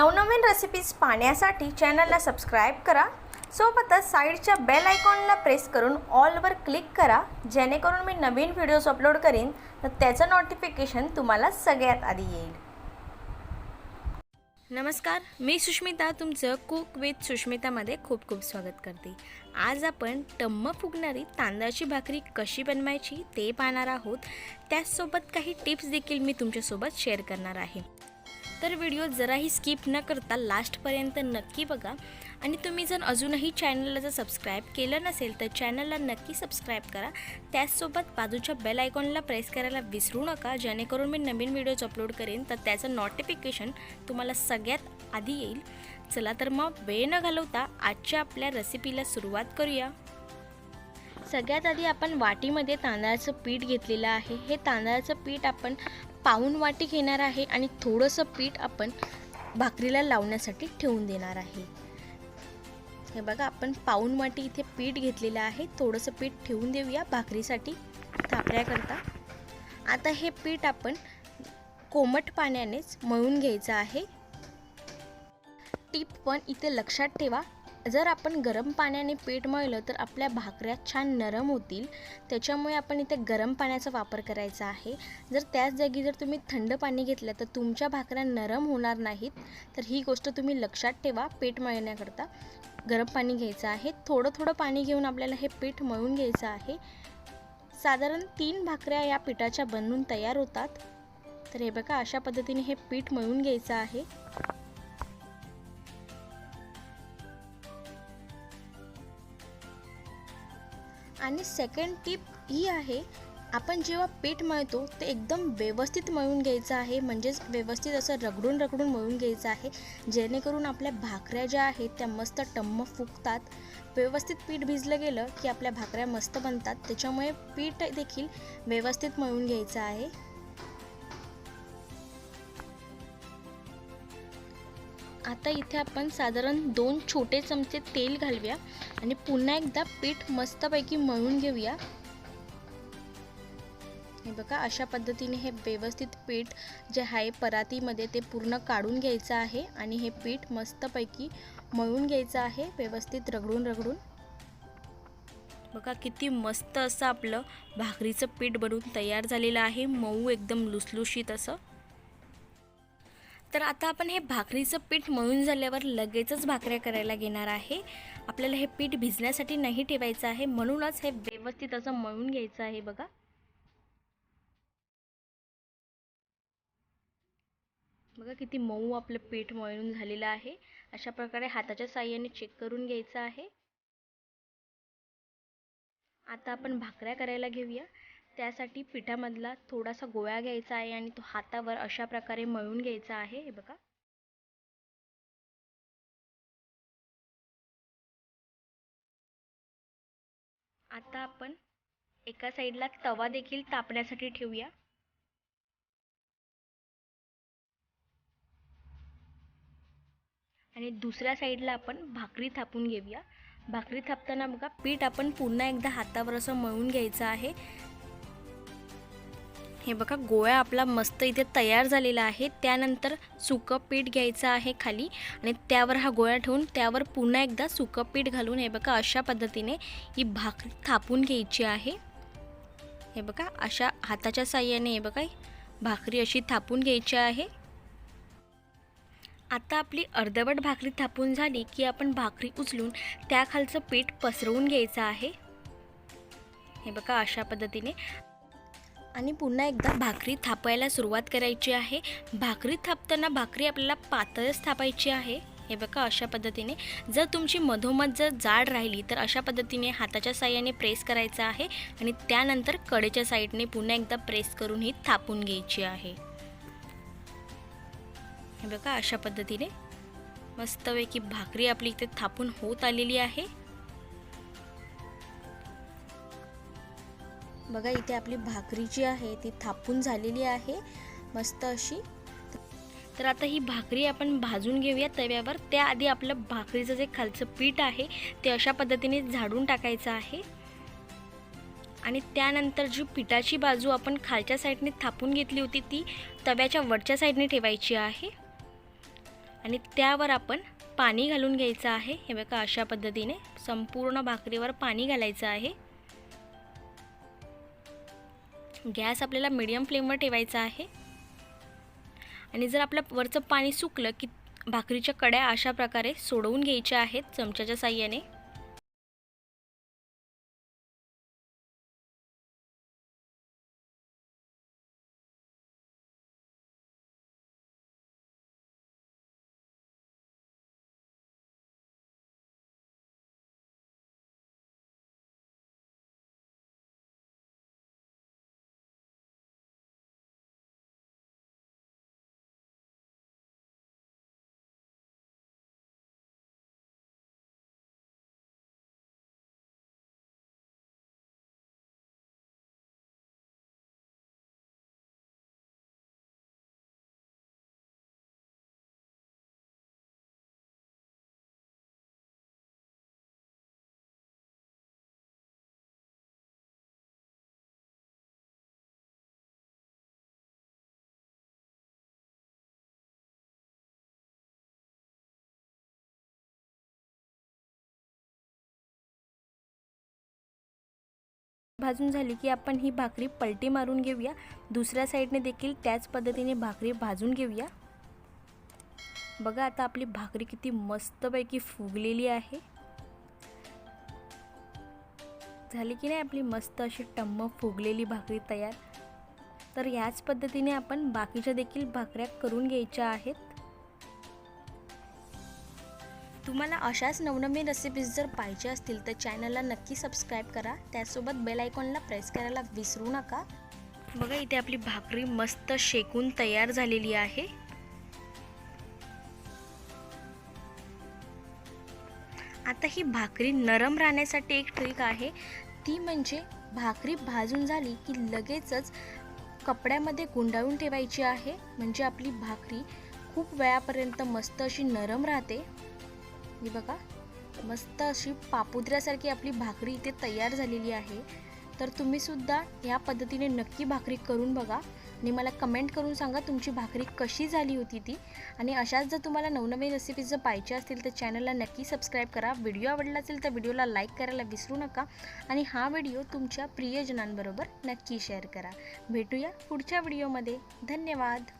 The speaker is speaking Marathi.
नवनवीन रेसिपीज पाहण्यासाठी चॅनलला सबस्क्राईब करा. सोबतच साईडच्या बेल आयकॉनला प्रेस करून ऑलवर क्लिक करा. जेणेकरून मी नवीन व्हिडिओज अपलोड करीन तर त्याचं नोटिफिकेशन तुम्हाला सगळ्यात आधी येईल. नमस्कार मी सुष्मिता तुमचं कुक विथ सुष्मितामध्ये खूप खूप स्वागत करते. आज आपण टम्म फुगणारी तांदळाची भाकरी कशी बनवायची ते पाहणार आहोत. त्याचसोबत काही टिप्स देखील मी तुमच्यासोबत शेअर करणार आहे. तर व्हिडिओ जराही स्किप न करता लास्टपर्यंत नक्की बघा. आणि तुम्ही जर अजूनही चॅनलला जर सबस्क्राईब केलं नसेल तर चॅनलला नक्की सबस्क्राईब करा. त्याचसोबत बाजूच्या बेल आयकॉनला प्रेस करायला विसरू नका. जेणेकरून मी नवीन व्हिडिओज अपलोड करेन तर त्याचं नोटिफिकेशन तुम्हाला सगळ्यात आधी येईल. चला तर मग वेळ न घालवता आजच्या आपल्या रेसिपीला सुरुवात करूया. सगळ्यात आधी आपण वाटीमध्ये तांदळाचं पीठ घेतलेलं आहे. हे तांदळाचं पीठ आपण पाऊण वाटी घेणार आहे आणि थोडंसं पीठ आपण भाकरीला लावण्यासाठी ठेवून देणार आहे. हे बघा आपण पाऊण वाटी इथे पीठ घेतलेलं आहे. थोडंसं पीठ ठेवून देऊया भाकरीसाठी थापण्याकरता आता हे पीठ आपण कोमट पाण्यानेच मळून घ्यायचं आहे. टीप पण इथे लक्षात ठेवा. जर आपण गरम पाण्याने पीठ मळलं तर आपल्या भाकऱ्या छान नरम होतील. त्याच्यामुळे आपण इथे गरम पाण्याचा वापर करायचा आहे. जर त्याच जागी जर तुम्ही थंड पाणी घेतलं तर तुमच्या भाकऱ्या नरम होणार नाहीत. तर ही गोष्ट तुम्ही लक्षात ठेवा पीठ मळण्याकरता. गरम पाणी घ्यायचं आहे. थोडं थोडं पाणी घेऊन आपल्याला हे पीठ मळून घ्यायचं आहे. साधारण तीन भाकऱ्या या पिठाच्या बनवून तयार होतात. तर हे बघा अशा पद्धतीने हे पीठ मळून घ्यायचं आहे. आणि सेकंड टिप ही आहे आपण जेव्हा पीठ मळतो ते एकदम व्यवस्थित मळून घ्यायचं आहे. म्हणजेच व्यवस्थित असं रगडून रगडून मळून घ्यायचं आहे. जेणेकरून आपल्या भाकऱ्या ज्या आहेत त्या मस्त टम्म फुगतात. व्यवस्थित पीठ भिजलं गेलं की आपल्या भाकऱ्या मस्त बनतात. त्याच्यामुळे पीठ देखील व्यवस्थित मळून घ्यायचं आहे. आता इथे आपण साधारण दोन छोटे चमचे तेल घालूया आणि पुन्हा एकदा पीठ मस्तपैकी मळून घेऊया. हे बघा अशा पद्धतीने हे व्यवस्थित पीठ जे आहे परातीमध्ये ते पूर्ण काढून घ्यायचं आहे आणि हे पीठ मस्तपैकी मळून घ्यायचं आहे व्यवस्थित रगडून रगडून. बघा किती मस्त असं आपलं भाकरीचं पीठ बनवून तयार झालेलं आहे मऊ एकदम लुसलुशीत असं. तर आता आपण हे भाकरीचं पीठ मळून झाल्यावर लगेचच भाकऱ्या करायला घेणार आहे. आपल्याला हे पीठ भिजण्यासाठी नाही ठेवायचं आहे म्हणूनच हे व्यवस्थित असं मळून घ्यायचं आहे बघा. बघा किती मऊ आपलं पीठ मळून झालेलं आहे. अशा प्रकारे हाताच्या साह्याने चेक करून घ्यायचं आहे. आता आपण भाकऱ्या करायला घेऊया. त्यासाठी पिठामधला थोडासा गोळा घ्यायचा आहे आणि तो हातावर अशा प्रकारे मळून घ्यायचा आहे. हे बघा. आता आपण एका साईडला तवा देखील तापण्यासाठी ठेवूया. आणि दुसऱ्या साईडला आपण भाकरी थापून घेऊया. भाकरी थापताना बघा पीठ आपण पुन्हा एकदा हातावर असं मळून घ्यायचं आहे. हे बघा गोळा आपला मस्त इथे तयार झालेला आहे. त्यानंतर सुकं पीठ घ्यायचं आहे खाली आणि त्यावर हा गोळा ठेवून त्यावर पुन्हा एकदा सुकं पीठ घालून हे बघा अशा पद्धतीने ही भाकरी थापून घ्यायची आहे. हे बघा अशा हाताच्या साह्याने हे बघा भाकरी अशी थापून घ्यायची आहे. आता आपली अर्धवट भाकरी थापून झाली की आपण भाकरी उचलून त्याखालचं पीठ पसरवून घ्यायचं आहे. हे बघा अशा पद्धतीने आणि पुन्हा एकदा भाकरी थापायला सुरुवात करायची आहे. भाकरी थापताना भाकरी आपल्याला पातळच थापायची आहे. हे बघा अशा पद्धतीने. जर तुमची मधोमध जर जाड राहिली तर अशा पद्धतीने हाताच्या साह्याने प्रेस करायचं आहे आणि त्यानंतर कडेच्या साईडने पुन्हा एकदा प्रेस करून ही थापून घ्यायची आहे. हे बघा अशा पद्धतीने. मस्तपैकी भाकरी आपली इथे थापून होत आलेली आहे. बघा इथे आपली भाकरी जी आहे ती थापून झालेली आहे. मस्त अशी. तर आता ही भाकरी आपण भाजून घेऊया तव्यावर. त्याआधी आपलं भाकरीचं जे खालचं पीठ आहे ते अशा पद्धतीने झाडून टाकायचं आहे. आणि त्यानंतर जी पिठाची बाजू आपण खालच्या साईडने थापून घेतली होती ती तव्याच्या वरच्या साईडने ठेवायची आहे. आणि त्यावर आपण पाणी घालून घ्यायचं आहे. हे बघा अशा पद्धतीने संपूर्ण भाकरीवर पाणी घालायचं आहे. गॅस आपल्याला मिडियम फ्लेमवर ठेवायचा आहे. आणि जर आपलं वरचं पाणी सुकलं की भाकरीच्या कड्या अशा प्रकारे सोडवून घ्यायच्या आहेत चमच्याच्या साह्याने. भाजून झाली की आपण ही भाकरी पलटी मारून घेऊया. दुसऱ्या साईडने देखील त्याच पद्धतीने भाकरी भाजून घेऊया. बघा आता आपली भाकरी किती मस्तपैकी फुगलेली आहे. झाली की नाही आपली मस्त अशी टम्म फुगलेली भाकरी तयार? तर याच पद्धतीने आपण बाकीच्या देखील भाकऱ्या करून घ्यायच्या आहेत. तुम्हाला अशाच नवनवीन रेसिपीज जर पाहिजे असतील तर चॅनलला नक्की सबस्क्राईब करा. त्यासोबत बेल आयकॉनला प्रेस करायला विसरू नका. बघा इथे आपली भाकरी मस्त शेकून तयार झालेली आहे. आता ही भाकरी नरम राहण्यासाठी एक ट्रिक आहे. ती म्हणजे भाकरी भाजून झाली की लगेचच कपड्यामध्ये गुंडाळून ठेवायची आहे. म्हणजे आपली भाकरी खूप वेळापर्यंत मस्त अशी नरम राहते. ही बघा मस्त अशी पापुद्र्यासारखी आपली भाकरी इथे तयार झालेली आहे. तर तुम्हीसुद्धा या पद्धतीने नक्की भाकरी करून बघा आणि मला कमेंट करून सांगा तुमची भाकरी कशी झाली होती ती. आणि अशाच जर तुम्हाला नवनवीन रेसिपीज जर पाहिजे असतील तर चॅनलला नक्की सबस्क्राईब करा. व्हिडिओ आवडला असेल तर व्हिडिओला लाईक करायला विसरू नका. आणि हा व्हिडिओ तुमच्या प्रियजनांबरोबर नक्की शेअर करा. भेटूया पुढच्या व्हिडिओमध्ये धन्यवाद.